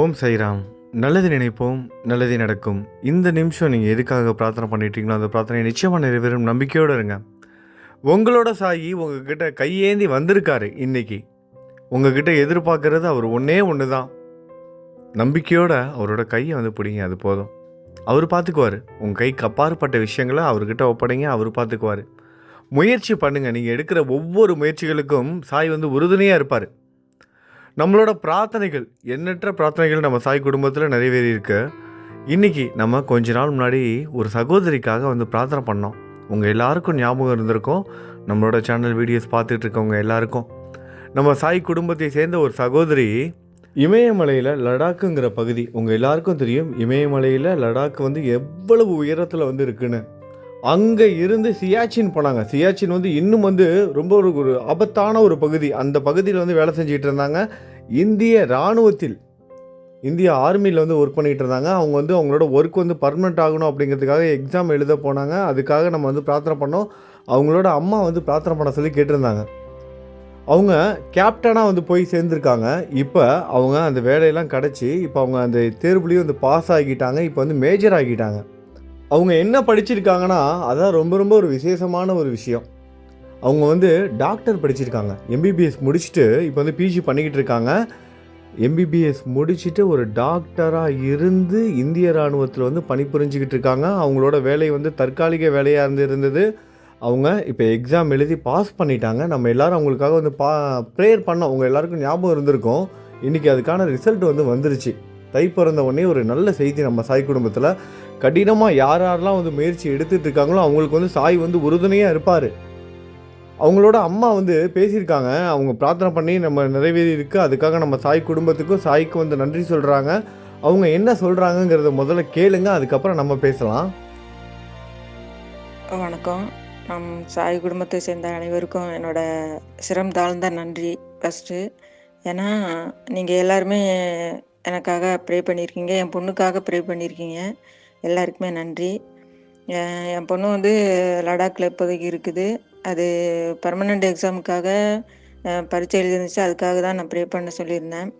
ஓம் சைராம். நல்லது நினைப்போம் நல்லது நடக்கும். இந்த நிமிஷம் நீங்கள் எதுக்காக பிரார்த்தனை பண்ணிட்டீங்களோ அந்த பிரார்த்தனை நிச்சயமாக நிறைவேறும் நம்பிக்கையோடு இருங்க. உங்களோட சாயி உங்ககிட்ட கையேந்தி வந்திருக்காரு இன்னைக்கு. உங்ககிட்ட எதிர்பார்க்கறது அவர் ஒன்றே ஒன்று தான் நம்பிக்கையோட அவரோட கையை வந்து பிடிங்க அது போதும். அவர் பார்த்துக்குவார் உங்கள் கைக்கு அப்பாற்பட்ட விஷயங்களை அவர்கிட்ட ஒப்படைங்க அவர் பார்த்துக்குவார் முயற்சி பண்ணுங்கள் நீங்கள் எடுக்கிற ஒவ்வொரு முயற்சிகளுக்கும் சாய் வந்து உறுதுணையாக இருப்பார். நம்மளோட பிரார்த்தனைகள் எண்ணற்ற பிரார்த்தனைகள் நம்ம சாய் குடும்பத்தில் நிறைவேறி இருக்கு இன்னைக்கு நம்ம கொஞ்ச நாள் முன்னாடி ஒரு சகோதரிக்காக வந்து பிரார்த்தனை பண்ணோம். உங்கள் எல்லாருக்கும் ஞாபகம் இருந்திருக்கும். நம்மளோட சேனல் வீடியோஸ் பார்த்துட்டு இருக்கவங்க எல்லாருக்கும். நம்ம சாய் குடும்பத்தை சேர்ந்த ஒரு சகோதரி இமயமலையில் லடாக்குங்கிற பகுதி உங்கள் எல்லாருக்கும் தெரியும். இமயமலையில் லடாக் வந்து எவ்வளவு உயரத்தில் வந்து இருக்குன்னு. அங்கே இருந்து சியாச்சின் போனாங்க. சியாச்சின் வந்து இன்னும் வந்து ரொம்ப ஒரு ஒரு ஆபத்தான ஒரு பகுதி. அந்த பகுதியில் வந்து வேலை செஞ்சுக்கிட்டு இருந்தாங்க. இந்திய இராணுவத்தில் இந்திய ஆர்மியில் வந்து ஒர்க் பண்ணிகிட்டு இருந்தாங்க. அவங்க வந்து அவங்களோட ஒர்க் வந்து பர்மனெண்ட் ஆகணும் அப்படிங்கிறதுக்காக எக்ஸாம் எழுத போனாங்க. அதுக்காக நம்ம வந்து பிரார்த்தனை பண்ணோம். அவங்களோட அம்மா வந்து பிரார்த்தனை பண்ண சொல்லி கேட்டிருந்தாங்க. அவங்க கேப்டனாக வந்து போய் சேர்ந்துருக்காங்க. இப்போ அவங்க அந்த வேலையெல்லாம் கிடச்சி இப்போ அவங்க அந்த தேர்வுலேயும் வந்து பாஸ் ஆகிட்டாங்க. இப்போ வந்து மேஜர் ஆகிட்டாங்க. அவங்க என்ன படிச்சிருக்காங்கன்னா அதான் ரொம்ப ரொம்ப ஒரு விசேஷமான ஒரு விஷயம். அவங்க வந்து டாக்டர் படிச்சிருக்காங்க. எம்பிபிஎஸ் முடிச்சுட்டு இப்போ வந்து பிஜி பண்ணிக்கிட்டு இருக்காங்க. எம்பிபிஎஸ் முடிச்சுட்டு ஒரு டாக்டராக இருந்து இந்திய இராணுவத்தில் வந்து பணிபுரிஞ்சிக்கிட்டு இருக்காங்க. அவங்களோட வேலை வந்து தற்காலிக வேலையாக இருந்து இருந்தது. அவங்க இப்போ எக்ஸாம் எழுதி பாஸ் பண்ணிட்டாங்க. நம்ம எல்லாரும் அவங்களுக்காக வந்து பா ப்ரேயர் பண்ணோம். அவங்க எல்லாருக்கும் ஞாபகம் இருந்திருக்கும். இன்றைக்கி அதுக்கான ரிசல்ட் வந்து வந்துருச்சு. தை பிறந்த உடனே ஒரு நல்ல செய்தி நம்ம சாய் குடும்பத்தில். கடினமாக யார் யாரெல்லாம் வந்து முயற்சி எடுத்துகிட்டு இருக்காங்களோ அவங்களுக்கு வந்து சாய் வந்து உறுதுணையாக இருப்பார். அவங்களோட அம்மா வந்து பேசியிருக்காங்க. அவங்க பிரார்த்தனை பண்ணி நம்ம நிறைவேறி இருக்குது அதுக்காக நம்ம சாய் குடும்பத்துக்கும் சாய்க்கு வந்து நன்றி சொல்கிறாங்க அவங்க என்ன சொல்கிறாங்கங்கிறத முதல்ல கேளுங்க. அதுக்கப்புறம் நம்ம பேசலாம். வணக்கம். நம் சாய் குடும்பத்தை சேர்ந்த அனைவருக்கும் என்னோட சிரம் தாழ்ந்த நன்றி. ஃபஸ்ட்டு ஏன்னா நீங்கள் எல்லாருமே எனக்காக ப்ரே பண்ணியிருக்கீங்க. என் பொண்ணுக்காக ப்ரே பண்ணியிருக்கீங்க. எல்லாருக்குமே நன்றி. என் பொண்ணு வந்து லடாக்கில் இப்போதைக்கு இருக்குது. அது பர்மனெண்ட் எக்ஸாமுக்காக பரீட்சை எழுதிருந்துச்சு. அதுக்காக தான் நான் ப்ரே பண்ண சொல்லியிருந்தேன்.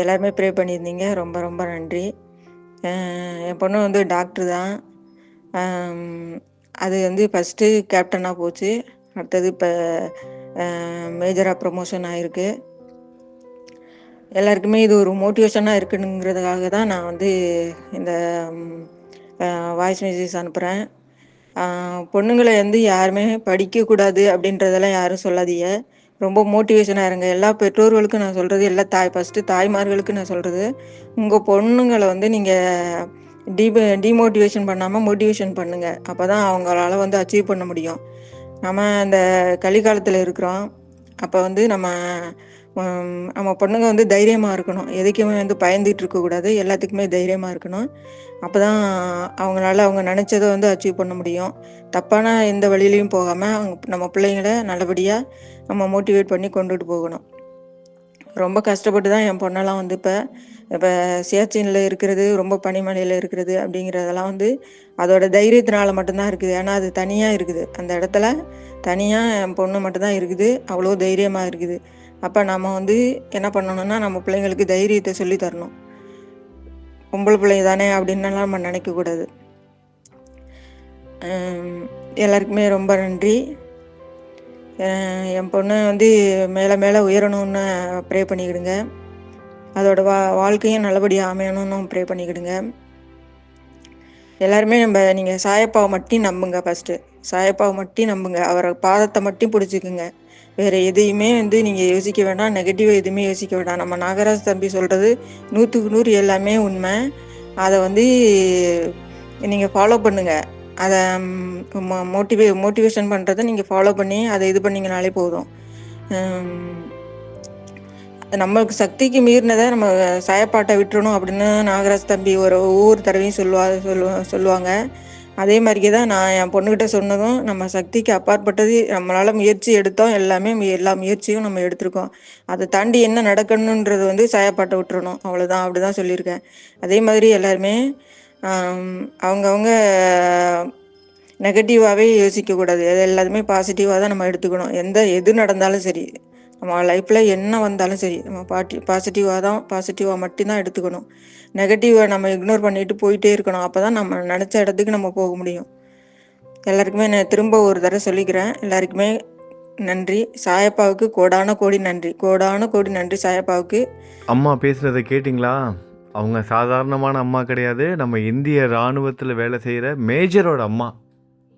எல்லாருமே ப்ரே பண்ணியிருந்தீங்க. ரொம்ப ரொம்ப நன்றி. என் பொண்ணு வந்து டாக்டர் தான். அது வந்து ஃபஸ்ட்டு கேப்டனாக போச்சு. அடுத்தது இப்போ மேஜராக ப்ரொமோஷன் ஆகிருக்கு எல்லாருக்குமே இது ஒரு மோட்டிவேஷனாக இருக்குனுங்கிறதுக்காக தான் நான் வந்து இந்த வாய்ஸ் மெசேஜ் அனுப்புகிறேன் பொண்ணுங்களை வந்து யாருமே படிக்கக்கூடாது அப்படின்றதெல்லாம் யாரும் சொல்லாதீங்க. ரொம்ப மோட்டிவேஷனாக இருங்க. எல்லா பெற்றோர்களுக்கும் நான் சொல்கிறது எல்லா தாய் ஃபஸ்ட்டு தாய்மார்களுக்கு நான் சொல்கிறது உங்கள் பொண்ணுங்களை வந்து நீங்கள் டிமோ டிமோட்டிவேஷன் பண்ணாமல் மோட்டிவேஷன் பண்ணுங்கள் அப்போ தான் அவங்களால வந்து அச்சீவ் பண்ண முடியும். நம்ம இந்த கலிகாலத்தில் இருக்கிறோம். அப்போ வந்து நம்ம நம்ம பொண்ணுங்க வந்து தைரியமாக இருக்கணும். எதுக்குமே வந்து பயந்துட்டு இருக்கக்கூடாது எல்லாத்துக்குமே தைரியமாக இருக்கணும். அப்போ தான் அவங்களால அவங்க நினச்சதை வந்து அச்சீவ் பண்ண முடியும். தப்பான எந்த வழியிலையும் போகாமல் அவங்க நம்ம பிள்ளைங்கள நல்லபடியாக நம்ம மோட்டிவேட் பண்ணி கொண்டுட்டு போகணும். ரொம்ப கஷ்டப்பட்டு தான் என் பொண்ணெல்லாம் வந்து இப்போ இப்போ சியாச்சினில் இருக்கிறது ரொம்ப பனிமலையில் இருக்கிறது அப்படிங்கிறதெல்லாம் வந்து அதோட தைரியத்தினால மட்டும்தான் இருக்குது. ஏன்னா அது தனியாக இருக்குது. அந்த இடத்துல தனியாக என் பொண்ணு மட்டும்தான் இருக்குது. அவ்வளோ தைரியமாக இருக்குது. அப்போ நம்ம வந்து என்ன பண்ணணும்னா நம்ம பிள்ளைங்களுக்கு தைரியத்தை சொல்லி தரணும். பொம்பளை பிள்ளைங்க தானே அப்படின்னுலாம் நம்ம நினைக்கக்கூடாது எல்லாருக்குமே ரொம்ப நன்றி. என் பொண்ணு வந்து மேலே மேலே உயரணும்னு ப்ரே பண்ணிக்கிடுங்க. அதோட வா வாழ்க்கையும் நல்லபடியாக அமையணும்னு ப்ரே பண்ணிக்கிடுங்க. எல்லாருமே நம்ம நீங்கள் சாயப்பாவை மட்டும் நம்புங்க ஃபஸ்ட்டு சாயப்பாவை மட்டும் நம்புங்க. அவரை பாதத்தை மட்டும் பிடிச்சிக்குங்க. வேறு எதையுமே வந்து நீங்கள் யோசிக்க வேண்டாம். நெகட்டிவாக எதுவுமே யோசிக்க வேண்டாம். நம்ம நாகராஜ் தம்பி சொல்கிறது நூற்றுக்கு நூறு எல்லாமே உண்மை. அதை வந்து நீங்கள் ஃபாலோ பண்ணுங்கள் அதை மோட்டிவே மோட்டிவேஷன் பண்ணுறதை நீங்கள் ஃபாலோ பண்ணி அதை இது பண்ணிங்கனாலே போதும். நம்மளுக்கு சக்திக்கு மீறினதை நம்ம சாயப்பாட்டை விட்டுறணும் அப்படின்னு நாகராஜ் தம்பி ஒரு ஒவ்வொரு தடவையும் சொல்லுவா சொல்லுவா சொல்லுவாங்க. அதே மாதிரியே தான் நான் என் பொண்ணுக்கிட்ட சொன்னதும் நம்ம சக்திக்கு அப்பாற்பட்டது நம்மளால் முயற்சி எடுத்தோம் எல்லாமே எல்லா முயற்சியும் நம்ம எடுத்திருக்கோம். அதை தாண்டி என்ன நடக்கணுன்றது வந்து சாயப்பாட்டை விட்டுறணும். அவ்வளோதான் அப்படி தான் சொல்லியிருக்கேன். அதே மாதிரி எல்லாருமே அவங்கவுங்க நெகட்டிவாகவே யோசிக்கக்கூடாது. எது எல்லாத்தையுமே பாசிட்டிவாக தான் நம்ம எடுத்துக்கணும். எந்த எது நடந்தாலும் சரி. நம்ம லைஃப்பில் என்ன வந்தாலும் சரி நம்ம பாட்டி பாசிட்டிவாக தான் பாசிட்டிவாக மட்டும்தான் எடுத்துக்கணும். நெகட்டிவை நம்ம இக்னோர் பண்ணிட்டு போயிட்டே இருக்கணும். அப்போ தான் நம்ம நினச்ச இடத்துக்கு நம்ம போக முடியும். எல்லாருக்குமே நான் திரும்ப ஒரு தடவை சொல்லிக்கிறேன். எல்லாருக்குமே நன்றி. சாயப்பாவுக்கு கோடான கோடி நன்றி. கோடான கோடி நன்றி சாயப்பாவுக்கு. அம்மா பேசுகிறத கேட்டிங்களா? அவங்க சாதாரணமான அம்மா கிடையாது. நம்ம இந்திய இராணுவத்தில் வேலை செய்கிற மேஜரோட அம்மா.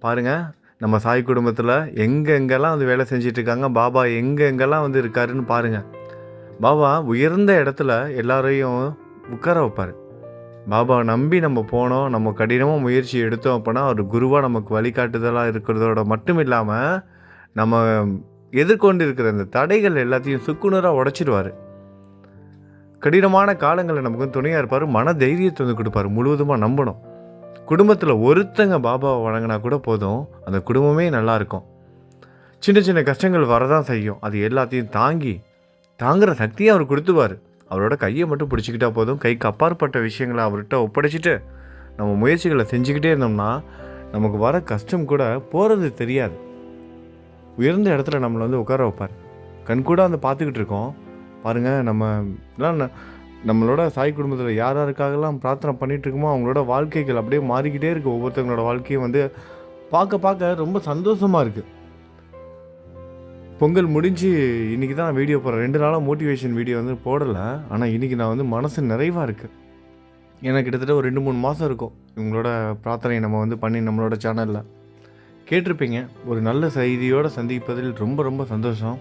பாருங்கள் நம்ம சாய் குடும்பத்தில் எங்கெங்கெல்லாம் வந்து வேலை செஞ்சிட்ருக்காங்க பாபா எங்கெங்கெல்லாம் வந்து இருக்காருன்னு பாருங்கள் பாபா உயர்ந்த இடத்துல எல்லாரையும் உட்கார வைப்பார். பாபாவை நம்பி நம்ம போனோம் நம்ம கடினமாக முயற்சி எடுத்தோம் அப்படின்னா அவர் குருவாக நமக்கு வழிகாட்டுதலாக இருக்கிறதோட மட்டும் இல்லாமல் நம்ம எதிர்கொண்டு இருக்கிற இந்த தடைகள் எல்லாத்தையும் சுக்குநூறாக உடச்சிடுவார் கடினமான காலங்களில் நமக்கு துணையாக இருப்பார் மன தைரியத்தை வந்து கொடுப்பாரு முழுவதுமாக நம்பணும். குடும்பத்தில் ஒருத்தங்க பாபாவை வணங்கினா கூட போதும். அந்த குடும்பமே நல்லா இருக்கும். சின்ன சின்ன கஷ்டங்கள் வரதான் செய்யும். அது எல்லாத்தையும் தாங்கி தாங்குற சக்தியை அவர் கொடுத்துவார் அவரோட கையை மட்டும் பிடிச்சிக்கிட்டா போதும். கைக்கு அப்பாற்பட்ட விஷயங்களை அவர்கிட்ட ஒப்படைச்சிட்டு நம்ம முயற்சிகளை செஞ்சுக்கிட்டே இருந்தோம்னா நமக்கு வர கஷ்டம் கூட போகிறது தெரியாது. உயர்ந்த இடத்துல நம்மளை வந்து உட்கார வைப்பார். கண்கூட வந்து பார்த்துக்கிட்டு இருக்கோம். பாருங்கள் நம்ம எல்லாம் நம்மளோட சாய் குடும்பத்தில் யார் யாருக்காகலாம் பிரார்த்தனை பண்ணிட்டு இருக்கோமோ அவங்களோட வாழ்க்கைகள் அப்படியே மாறிக்கிட்டே இருக்குது ஒவ்வொருத்தவங்களோட வாழ்க்கையும் வந்து பார்க்க பார்க்க ரொம்ப சந்தோஷமாக இருக்குது பொங்கல் முடிஞ்சு இன்றைக்கி தான் வீடியோ போடுறேன். ரெண்டு நாளாக மோட்டிவேஷன் வீடியோ வந்து போடலை. ஆனால் இன்றைக்கி நான் வந்து மனசு நிறைவாக இருக்குது எனக்கு கிட்டத்தட்ட ஒரு ரெண்டு மூணு மாதம் இருக்கும். இவங்களோட பிரார்த்தனை நம்ம வந்து பண்ணி நம்மளோட சேனலில் கேட்டிருப்பீங்க. ஒரு நல்ல செய்தியோடு சந்திப்பதில் ரொம்ப ரொம்ப சந்தோஷம்.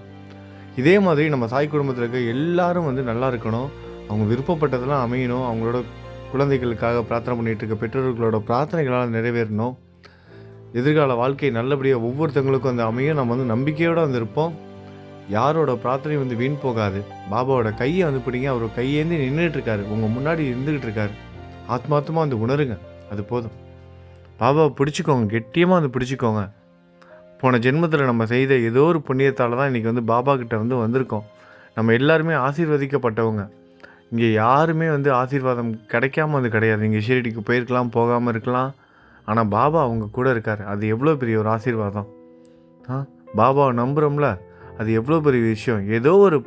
இதே மாதிரி நம்ம சாய் குடும்பத்தில் இருக்க எல்லாரும் வந்து நல்லா இருக்கணும். அவங்க விருப்பப்பட்டதெல்லாம் அமையணும் அவங்களோட குழந்தைகளுக்காக பிரார்த்தனை பண்ணிகிட்டு இருக்க பெற்றோர்களோட பிரார்த்தனைகளால் நிறைவேறணும். எதிர்கால வாழ்க்கை நல்லபடியாக ஒவ்வொருத்தவங்களுக்கும் அந்த அமையும் நம்ம வந்து நம்பிக்கையோடு வந்திருப்போம். யாரோட பிரார்த்தனை வந்து வீண் போகாது. பாபாவோட கையை வந்து பிடிங்க. அவர் கையேந்தி நின்றுட்டு இருக்காரு. உங்கள் முன்னாடி இருந்துகிட்டு இருக்காரு. ஆத்மார்த்தமாக வந்து உணருங்க. அது போதும். பாபாவை பிடிச்சிக்கோங்க. கெட்டியமாக வந்து பிடிச்சிக்கோங்க. போன ஜென்மத்தில் நம்ம செய்த ஏதோ ஒரு புண்ணியத்தால் தான் இன்றைக்கி வந்து பாபா கிட்ட வந்து வந்திருக்கோம். நம்ம எல்லாருமே ஆசீர்வதிக்கப்பட்டவங்க. இங்கே யாருமே வந்து ஆசீர்வாதம் கிடைக்காம வந்து கிடையாது. இங்கே ஷீரடிக்கு போயிருக்கலாம் போகாமல் இருக்கலாம். ஆனால் பாபா அவங்க கூட இருக்கார். அது எவ்வளோ பெரிய ஒரு ஆசீர்வாதம். ஆ பாபாவை நம்புகிறோம்ல அது எவ்வளோ பெரிய விஷயம். ஏதோ ஒரு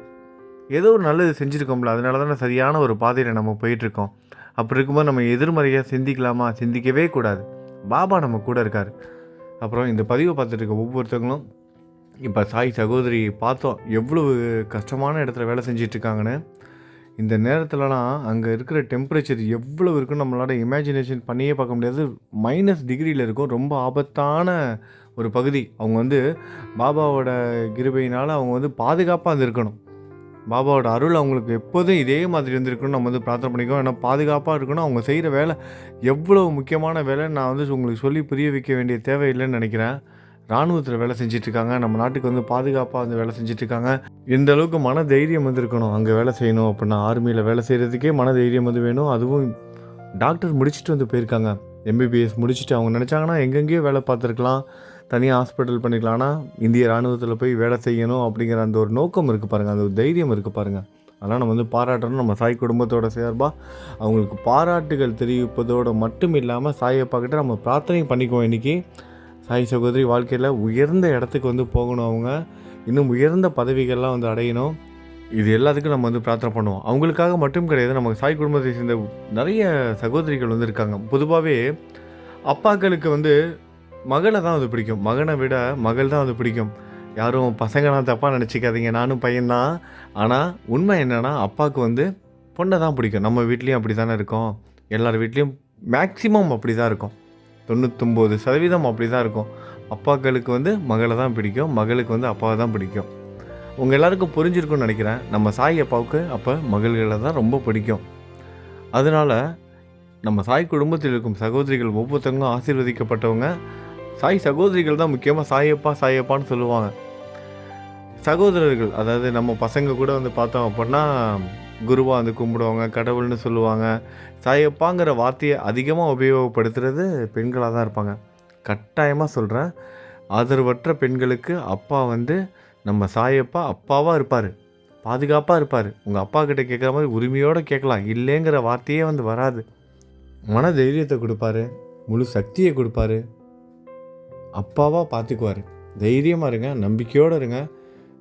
ஏதோ ஒரு நல்லது செஞ்சுருக்கோம்ல. அதனால தானே சரியான ஒரு பாதையில் நம்ம போயிட்டுருக்கோம். அப்படி இருக்கும்போது நம்ம எதிர்மறையாக சிந்திக்கலாமா? சிந்திக்கவே கூடாது. பாபா நம்ம கூட இருக்கார். அப்புறம் இந்த பதிவை பார்த்துட்டு இருக்க ஒவ்வொருத்தவங்களும் இப்போ சாய் சகோதரி பார்த்தோம். எவ்வளவு கஷ்டமான இடத்துல வேலை செஞ்சிட்ருக்காங்கன்னு இந்த நேரத்துலலாம் அங்கே இருக்கிற டெம்பரேச்சர் எவ்வளோ இருக்குன்னு நம்மளால இமேஜினேஷன் பண்ணியே பார்க்க முடியாது. மைனஸ் டிகிரியில் இருக்கும். ரொம்ப ஆபத்தான ஒரு பகுதி. அவங்க வந்து பாபாவோட கிருபையினால் அவங்க வந்து பாதுகாப்பாக அது இருக்கணும் பாபாவோட அருள் அவங்களுக்கு எப்போதும் இதே மாதிரி இருந்திருக்குன்னு நம்ம வந்து பிரார்த்தனை பண்ணிக்கோ ஏன்னா பாதுகாப்பாக இருக்கணும். அவங்க செய்கிற வேலை எவ்வளோ முக்கியமான வேலை நான் வந்து உங்களுக்கு சொல்லி புரிய வைக்க வேண்டிய தேவையில்லைன்னு நினைக்கிறேன். இராணுவத்தில் வேலை செஞ்சிட்ருக்காங்க. நம்ம நாட்டுக்கு வந்து பாதுகாப்பாக வந்து வேலை செஞ்சிட்ருக்காங்க. எந்த அளவுக்கு மன தைரியம் வந்து இருக்கணும் அங்கே வேலை செய்யணும் அப்படின்னா ஆர்மியில் வேலை செய்கிறதுக்கே மன தைரியம் வந்து வேணும். அதுவும் டாக்டர் முடிச்சுட்டு வந்து போயிருக்காங்க. எம்பிபிஎஸ் முடிச்சுட்டு அவங்க நினச்சாங்கன்னா எங்கெங்கேயோ வேலை பார்த்துருக்கலாம். தனியாக ஹாஸ்பிட்டல் பண்ணிக்கலாம். ஆனால் இந்திய இராணுவத்தில் போய் வேலை செய்யணும் அப்படிங்கிற அந்த ஒரு நோக்கம் இருக்குது பாருங்கள் அந்த ஒரு தைரியம் இருக்குது பாருங்கள் அதெல்லாம் நம்ம வந்து பாராட்டணும். நம்ம சாய் குடும்பத்தோட சார்பாக அவங்களுக்கு பாராட்டுகள் தெரிவிப்பதோடு மட்டும் இல்லாமல் சாயை கிட்ட நம்ம பிரார்த்தனை பண்ணிக்குவோம் இன்றைக்கி சாய் சகோதரி. வாழ்க்கையில் உயர்ந்த இடத்துக்கு வந்து போகணும் அவங்க. இன்னும் உயர்ந்த பதவிகள்லாம் வந்து அடையணும். இது எல்லாத்துக்கும் நம்ம வந்து பிரார்த்தனை பண்ணுவோம். அவங்களுக்காக மட்டும் கிடையாது நம்ம சாய் குடும்பத்தை சேர்ந்த நிறைய சகோதரிகள் வந்து இருக்காங்க. பொதுவாகவே அப்பாக்களுக்கு வந்து மகளை தான் வந்து பிடிக்கும். மகனை விட மகள் தான் வந்து பிடிக்கும். யாரும் பசங்களாம் தப்பாக நினச்சிக்காதீங்க. நானும் பையன்தான் ஆனால் உண்மை என்னென்னா அப்பாவுக்கு வந்து பொண்ணை தான் பிடிக்கும். நம்ம வீட்லேயும் அப்படி தானே இருக்கோம். எல்லார் வீட்லேயும் மேக்ஸிமம் அப்படி தான் இருக்கும். தொண்ணூத்தொம்பது சதவீதம் அப்படி தான் இருக்கும். அப்பாக்களுக்கு வந்து மகளை தான் பிடிக்கும். மகளுக்கு வந்து அப்பாவை தான் பிடிக்கும். உங்கள் எல்லாருக்கும் புரிஞ்சிருக்கும்னு நினைக்கிறேன். நம்ம சாய் அப்பாவுக்கு அப்போ மகள்களை தான் ரொம்ப பிடிக்கும். அதனால் நம்ம சாய் குடும்பத்தில் இருக்கும் சகோதரிகள் ஒவ்வொருத்தவங்களும் ஆசீர்வதிக்கப்பட்டவங்க. சாய் சகோதரிகள் தான் முக்கியமாக சாயப்பா சாயப்பான்னு சொல்லுவாங்க. சகோதரர்கள் அதாவது நம்ம பசங்க கூட வந்து பார்த்தோம் அப்படின்னா குருவாக வந்து கும்பிடுவாங்க கடவுள்னு சொல்லுவாங்க. சாயப்பாங்கிற வார்த்தையை அதிகமாக உபயோகப்படுத்துறது பெண்களாக தான் இருப்பாங்க. கட்டாயமாக சொல்கிறேன் ஆதரவற்ற பெண்களுக்கு அப்பா வந்து நம்ம சாயப்பா அப்பாவாக இருப்பார். பாதுகாப்பாக இருப்பார். உங்கள் அப்பா கிட்ட கேட்குற மாதிரி உரிமையோடு கேட்கலாம். இல்லைங்கிற வார்த்தையே வந்து வராது. மன தைரியத்தை கொடுப்பாரு. முழு சக்தியை கொடுப்பாரு. அப்பாவாக பார்த்துக்குவார் தைரியமாக இருங்க நம்பிக்கையோடு இருங்க.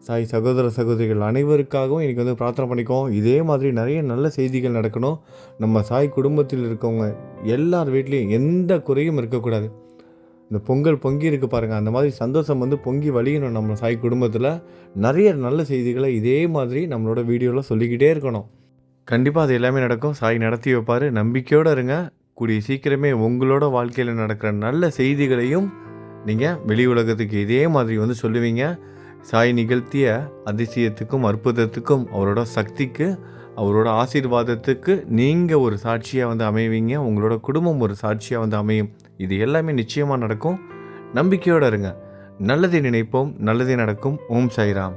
சாய் சகோதர சகோதரிகள் அனைவருக்காகவும் இன்றைக்கி வந்து பிரார்த்தனை பண்ணிக்கோம் இதே மாதிரி நிறைய நல்ல செய்திகள் நடக்கணும். நம்ம சாய் குடும்பத்தில் இருக்கவங்க எல்லார் வீட்லேயும் எந்த குறையும் இருக்கக்கூடாது. இந்த பொங்கல் பொங்கி இருக்கு பாருங்கள் அந்த மாதிரி சந்தோஷம் வந்து பொங்கி வழியணும் நம்ம சாய் குடும்பத்தில். நிறைய நல்ல செய்திகளை இதே மாதிரி நம்மளோட வீடியோவில் சொல்லிக்கிட்டே இருக்கணும். கண்டிப்பாக அது எல்லாமே நடக்கும். சாய் நடத்தி வைப்பார். நம்பிக்கையோடு இருங்க. கூடிய சீக்கிரமே உங்களோட வாழ்க்கையில் நடக்கிற நல்ல செய்திகளையும் நீங்கள் வெளி உலகத்துக்கு இதே மாதிரி வந்து சொல்லுவீங்க. சாய் நிகழ்த்திய அதிசயத்துக்கும் அற்புதத்துக்கும் அவரோட சக்திக்கு அவரோட ஆசீர்வாதத்துக்கு நீங்கள் ஒரு சாட்சியாக வந்து அமைவீங்க. உங்களோட குடும்பம் ஒரு சாட்சியாக வந்து அமையும். இது எல்லாமே நிச்சயமாக நடக்கும். நம்பிக்கையோடு இருங்க. நல்லதை நினைப்போம். நல்லதே நடக்கும். ஓம் சாய்ராம்.